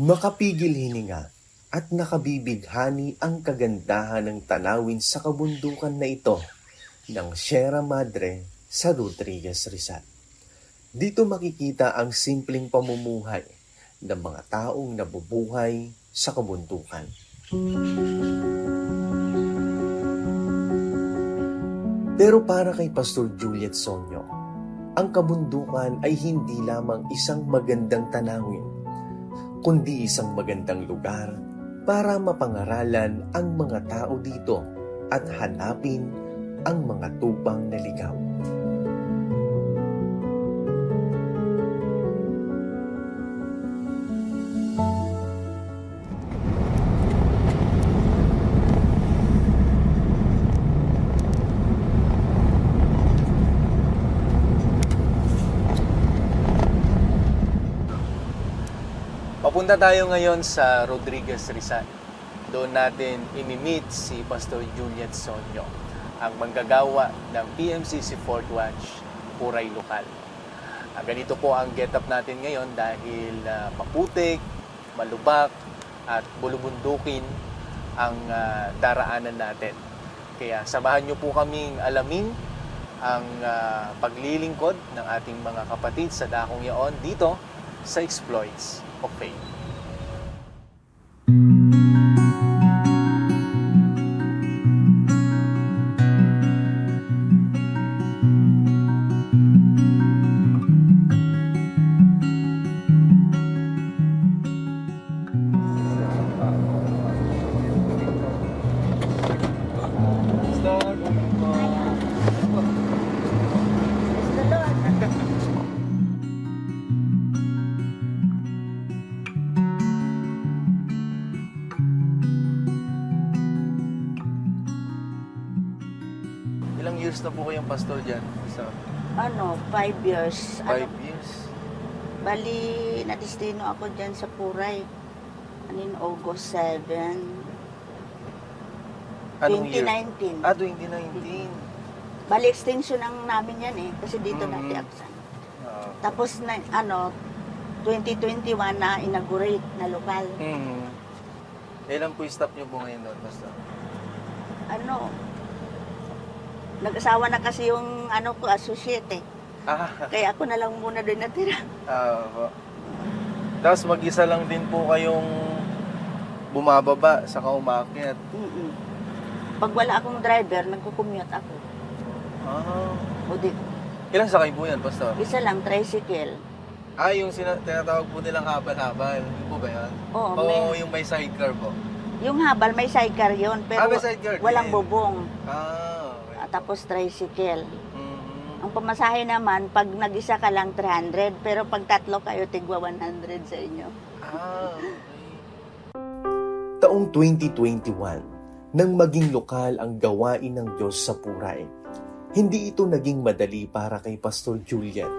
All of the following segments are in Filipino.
Makapigil hininga at nakabibighani ang kagandahan ng tanawin sa kabundukan na ito ng Sierra Madre sa Rodriguez Rizal. Dito makikita ang simpleng pamumuhay ng mga taong nabubuhay sa kabundukan. Pero para kay Pastor Juliet Sonyo, ang kabundukan ay hindi lamang isang magandang tanawin, kundi isang magandang lugar para mapangaralan ang mga tao dito at hanapin ang mga tupang naligaw. Papunta tayo ngayon sa Rodriguez Rizal. Doon natin imi-meet si Pastor Juliet Sonyo, ang manggagawa ng PMCC Fort Watch Puray Lokal. Ah, ganito po ang getup natin ngayon dahil ah, maputik, malubak, at bulubundukin ang ah, daraanan natin. Kaya samahan niyo po kaming alamin ang ah, paglilingkod ng ating mga kapatid sa dakong yaon dito sa exploits of faith. Pastor dyan? Sa Ano, five years. five Ano, years? bali, nadistino ako dyan sa Puray. Ano yun, August 7, Anong year? 2019. Ah, 2019. Bali, extension ang namin yan eh. Kasi dito Mhm. natiaksan. Ah. Tapos na, ano, 2021 na inaugurate na lokal. Hmm. Kailan po yung stop nyo po ngayon doon, pastor? Ano, nag-asawa na kasi yung ano ko, associate eh. Ah, Kaya ako na lang muna doon natira. ah, po. Tapos mag-isa lang din po kayong bumababa sa kaumakyat. Mm-mm. Pag wala akong driver, nagko-commute ako. Ah. O di, Ilang sakay po yan, pastor? isa lang, tricycle. Ah, yung sina- tinatawag po nilang habal-habal. Yun po ba yan? Oo, Oo, may, yung may sidecar po. yung habal may sidecar yon pero ah, may sidecar din. walang bubong. Ah, okay. Ah, Tapos tricycle. Mhm. Ang pamasahe naman, pag nag-isa ka lang 300, pero pag tatlo kayo, tigwa 100 sa inyo. Ah, okay. Taong 2021, nang maging lokal ang gawain ng Diyos sa Puray, hindi ito naging madali para kay Pastor Juliet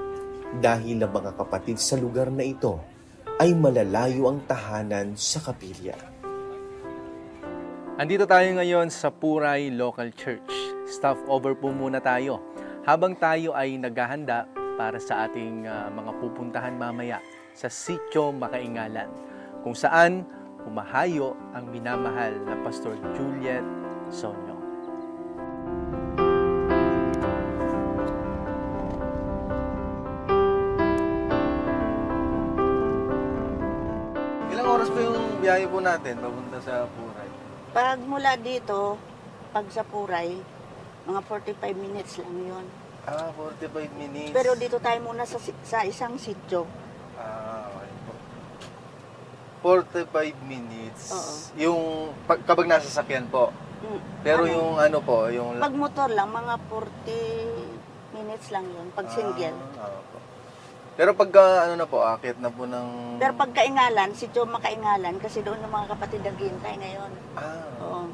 dahil ang mga kapatid sa lugar na ito ay malalayo ang tahanan sa kapilya. Andito tayo ngayon sa Puray Local Church. Staff over po muna tayo. Habang tayo ay naghahanda para sa ating ah, mga pupuntahan mamaya sa Sitio Makaingalan, kung saan humahayo ang minamahal na Pastor Juliet Sonyo. Ilang oras po yung biyahe po natin papunta sa Puray? Pag mula dito, pag sa Puray, mga 45 minutes lang yon. Ah, 45 minutes. Pero dito tayo muna sa, sa isang sityo. Ah, okay po. 45 minutes. Oo. Yung pag, kapag nasa sakyan po. Mm. Pero Ano? yung ano po, yung Pag motor lang, mga 40 minutes lang yun. Pag single. Ah, po. Pero pagka ano na po, akit na po ng Pero pag kaingalan, sityo makaingalan, kasi doon yung mga kapatid naghihintay ngayon. Ah, Oo.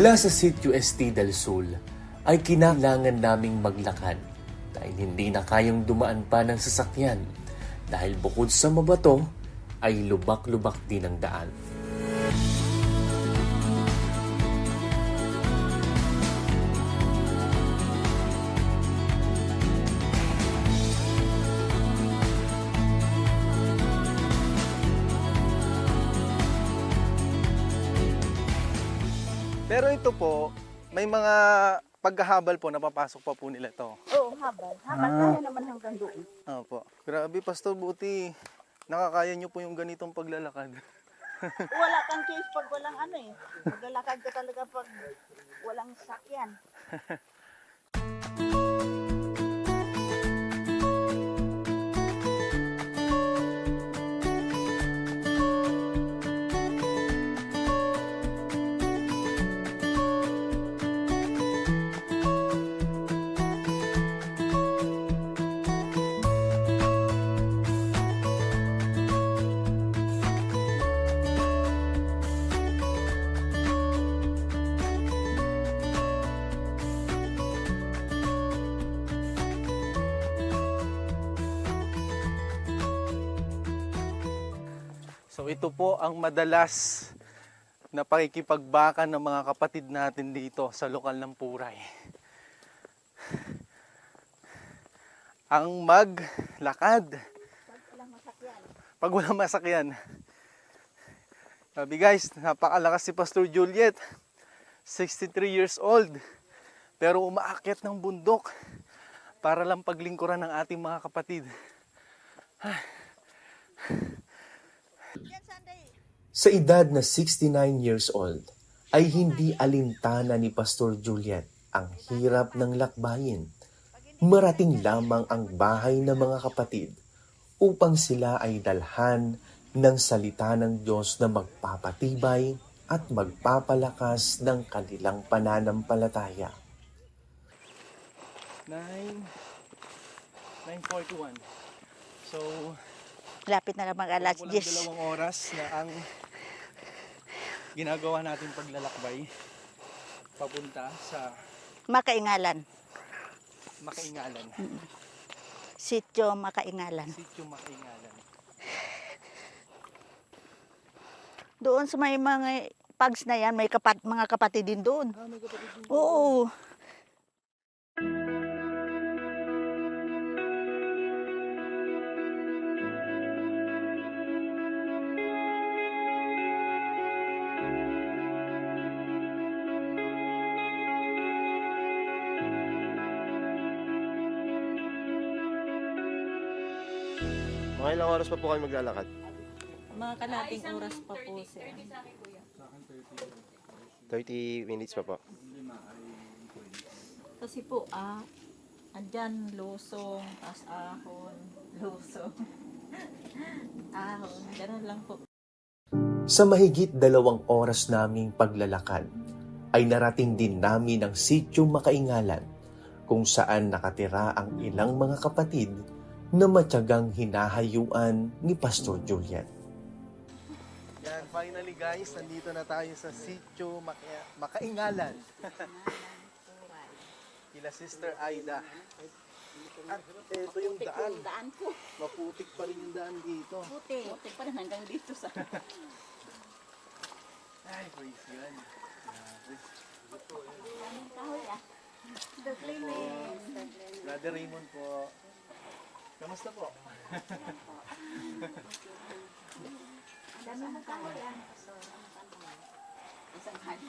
Mula sa Sitio Esti del Sul ay kinailangan naming maglakad dahil hindi na kayang dumaan pa ng sasakyan dahil bukod sa mabato ay lubak-lubak din ang daan. Pero ito po, may mga pagkahabal po, napapasok pa po nila to. Oo, habal. Habal Ah. kaya naman hanggang doon. Opo. Grabe, Pastor, buti nakakaya nyo po yung ganitong paglalakad. Wala kang choice pag walang ano eh. Maglalakad ka talaga pag walang sakyan. ito po ang madalas na pakikipagbakan ng mga kapatid natin dito sa lokal ng Puray. Ang maglakad Pag walang masakyan. Sabi guys, napakalakas si Pastor Juliet. 63 years old. Pero umaakyat ng bundok para lang paglingkuran ng ating mga kapatid. Sa edad na 69 years old, ay hindi alintana ni Pastor Juliet ang hirap ng lakbayin. Marating lamang ang bahay ng mga kapatid upang sila ay dalhan ng salita ng Diyos na magpapatibay at magpapalakas ng kanilang pananampalataya. 9 9.41 So, Lapit na naman alas kulang 10. dalawang oras na ang ginagawa natin paglalakbay papunta sa Makaingalan. Makaingalan. Sityo Makaingalan. Sitio Makaingalan. Doon sa may mga pags na yan, may kapat, mga kapatid din doon. Ah, may kapatid din. Oo. Mga ilang oras pa po kayo maglalakad? Mga kalating oras pa po sir. 30 minutes pa po. Kasi po, ah, andyan lusong, tas ahon, lusong. ahon, ganun lang po. Sa mahigit dalawang oras naming paglalakad, ay narating din namin ang sityo Makaingalan kung saan nakatira ang ilang mga kapatid na matyagang hinahayuan ni Pastor Juliet. Yan, finally guys, nandito na tayo sa Sitio Maka- Makaingalan. Kila Sister Aida. At ito yung daan. daan ko. Maputik pa rin yung daan dito. Puti. Puti pa rin hanggang dito sa... Ay, praise God. Ah. Brother Raymond po. Kamusta po? Dami mo kahoy ah. Isang kahoy.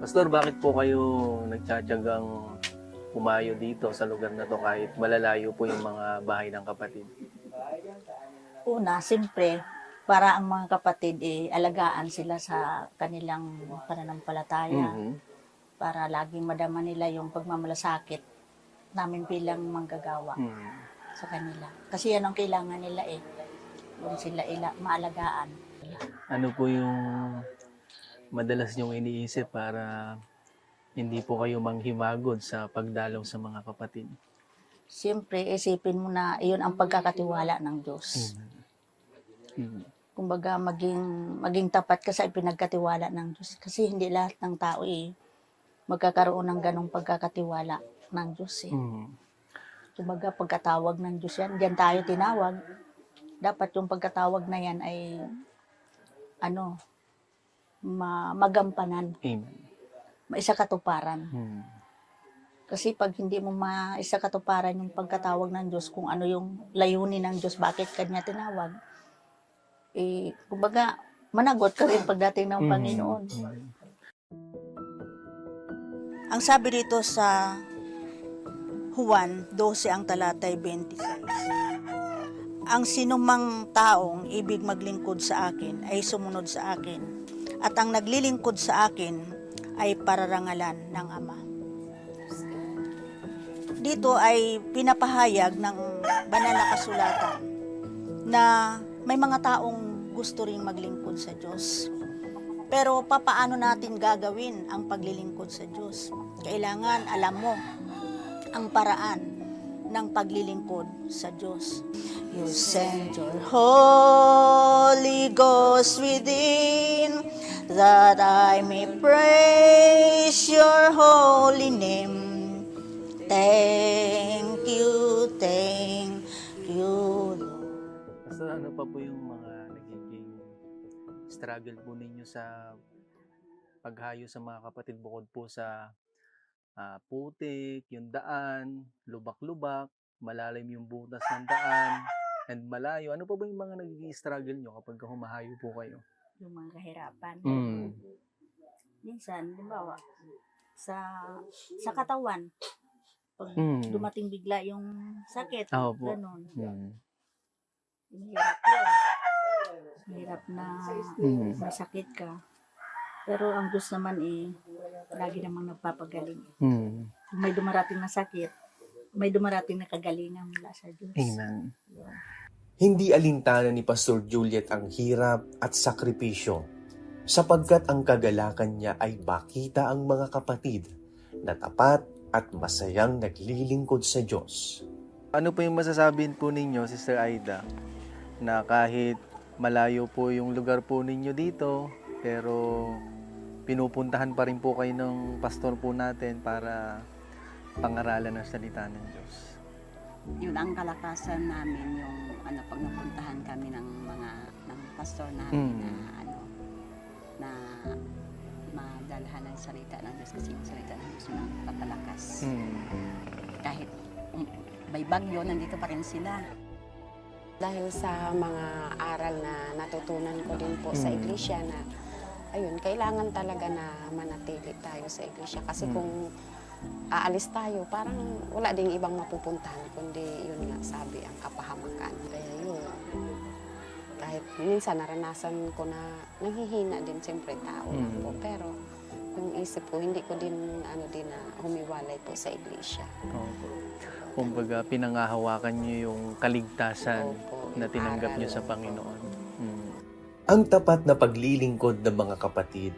Pastor, bakit po kayo nagtsatsagang pumayo dito sa lugar na to kahit malalayo po yung mga bahay ng kapatid? Una, siyempre, para ang mga kapatid eh, alagaan sila sa kanilang pananampalataya. Mhm. Para laging madama nila yung pagmamalasakit namin bilang manggagawa Mhm. sa kanila. Kasi yan ang kailangan nila eh. Kung sila ila, maalagaan. Ano po yung madalas niyong iniisip para hindi po kayo manghimagod sa pagdalaw sa mga kapatid. Siyempre, isipin mo na iyon ang pagkakatiwala ng Diyos. Mm. Kumbaga, maging, maging tapat ka sa ipinagkatiwala ng Diyos. Kasi hindi lahat ng tao eh, magkakaroon ng ganong pagkakatiwala ng Diyos eh. Mm. Kumbaga, pagkatawag ng Diyos yan, diyan tayo tinawag. Dapat yung pagkatawag na yan ay, ano, ma magampanan, Amen. Maisa katuparan. Mm. Kasi pag hindi mo maisa katuparan yung pagkatawag ng Diyos, kung ano yung layunin ng Diyos, bakit kanya tinawag, eh, kumbaga, managot ka rin pagdating ng Mm. Panginoon. Mm. Ang sabi dito sa Juan 12 ang talatay 26. Ang sinumang taong ibig maglingkod sa akin ay sumunod sa akin at ang naglilingkod sa akin ay pararangalan ng Ama. Dito ay pinapahayag ng banal na kasulatan na may mga taong gusto ring maglingkod sa Diyos. Pero papaano natin gagawin ang paglilingkod sa Diyos? Kailangan alam mo ang paraan ng paglilingkod sa Diyos. You send your Holy Ghost within that I may praise your holy name. Thank you, thank you, Lord. Basta ano pa po yung mga nagiging struggle po ninyo sa paghayo sa mga kapatid bukod po sa ah, putik, yung daan, lubak-lubak, malalim yung butas ng daan, and malayo. Ano pa ba yung mga nagiging struggle nyo kapag humahayo po kayo? Yung mga kahirapan. Mm. Minsan, limbawa, sa sa katawan, pag Mm. dumating bigla yung sakit, Ah, opo. ganun. Mm. Mahirap yun. Mahirap na Mm. may sakit ka. Pero ang Diyos naman eh, lagi namang nagpapagaling. Mm. Kung may dumarating na sakit, may dumarating na kagalingan mula sa Diyos. Amen. Hindi alintana ni Pastor Juliet ang hirap at sakripisyo sapagkat ang kagalakan niya ay bakita ang mga kapatid na tapat at masayang naglilingkod sa Diyos. Ano po yung masasabi po ninyo, Sister Aida, na kahit malayo po yung lugar po ninyo dito, pero pinupuntahan pa rin po kayo ng pastor po natin para pangaralan ng salita ng Diyos. Yun ang kalakasan namin yung ano pag napuntahan kami ng mga ng pastor namin Mm. na ano na madalhan ng salita ng Diyos kasi yung salita ng Diyos yung papalakas Mm. kahit um, may bagyo nandito pa rin sila dahil sa mga aral na natutunan ko din po sa Mm. iglesia na ayun, kailangan talaga na manatili tayo sa iglesia kasi Mm. kung aalis tayo, parang wala ding ibang mapupuntahan kundi yun nga sabi ang kapahamakan. Kaya yun, kahit minsan naranasan ko na nanghihina din siyempre tao lang Mm. po pero yung isip ko hindi ko din ano din na humiwalay po sa iglesia. Opo. Kumbaga, pinangahawakan nyo yung kaligtasan Opo, na tinanggap nyo sa. Panginoon. Mm. Ang tapat na paglilingkod ng mga kapatid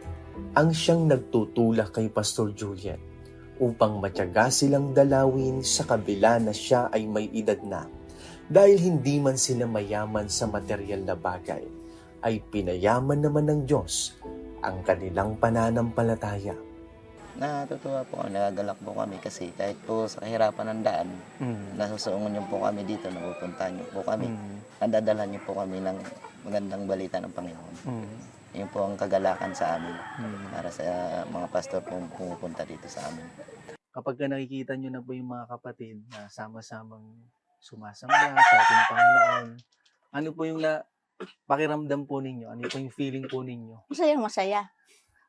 ang siyang nagtutulak kay Pastor Juliet upang matyaga silang dalawin sa kabila na siya ay may edad na. Dahil hindi man sila mayaman sa material na bagay, ay pinayaman naman ng Diyos ang kanilang pananampalataya. Natutuwa po kami, nagagalak po kami kasi kahit po sa kahirapan ng daan, Mm. nasusuungan niyo po kami dito, napupuntahan niyo po kami, Mm. nadadalhan niyo po kami ng magandang balita ng Panginoon. Mm. Yun po ang kagalakan sa amin Mm. para sa mga pastor po pumupunta dito sa amin. kapag ka nakikita nyo na po yung mga kapatid na sama-samang sumasamba sa ating Panginoon, ano po yung na pakiramdam po ninyo? Ano po yung feeling po ninyo? Masayang masaya.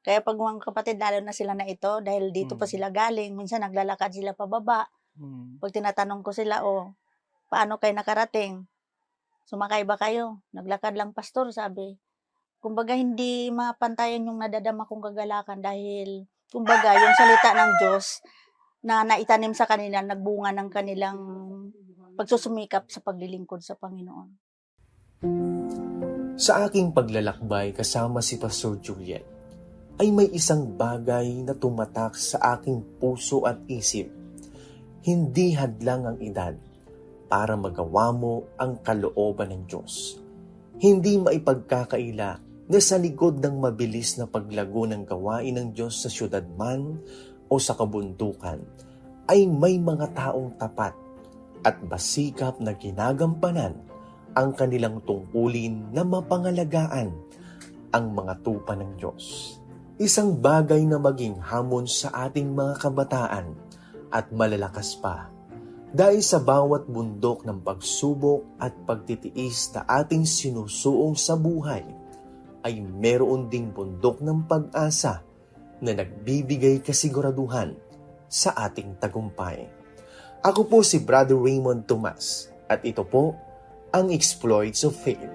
Kaya pag mga kapatid, lalo na sila na ito, dahil dito pa Mm. sila galing, minsan naglalakad sila pababa. Mm. Pag tinatanong ko sila, oh, paano kayo nakarating? Sumakay ba kayo? Naglakad lang pastor, sabi. Kumbaga, hindi mapantayan yung nadadama kong kagalakan dahil, kumbaga, yung salita ng Diyos na naitanim sa kanila, nagbunga ng kanilang pagsusumikap sa paglilingkod sa Panginoon. Sa aking paglalakbay kasama si Pastor Juliet, ay may isang bagay na tumatak sa aking puso at isip. Hindi hadlang ang edad para magawa mo ang kalooban ng Diyos. Hindi maipagkakaila na sa likod ng mabilis na paglago ng gawain ng Diyos sa syudad man o sa kabundukan, ay may mga taong tapat at basikap na ginagampanan ang kanilang tungkulin na mapangalagaan ang mga tupa ng Diyos. Isang bagay na maging hamon sa ating mga kabataan at malalakas pa dahil sa bawat bundok ng pagsubok at pagtitiis na ating sinusuong sa buhay ay meron ding bundok ng pag-asa na nagbibigay kasiguraduhan sa ating tagumpay. Ako po si Brother Raymond Tomas at ito po ang Exploits of Faith.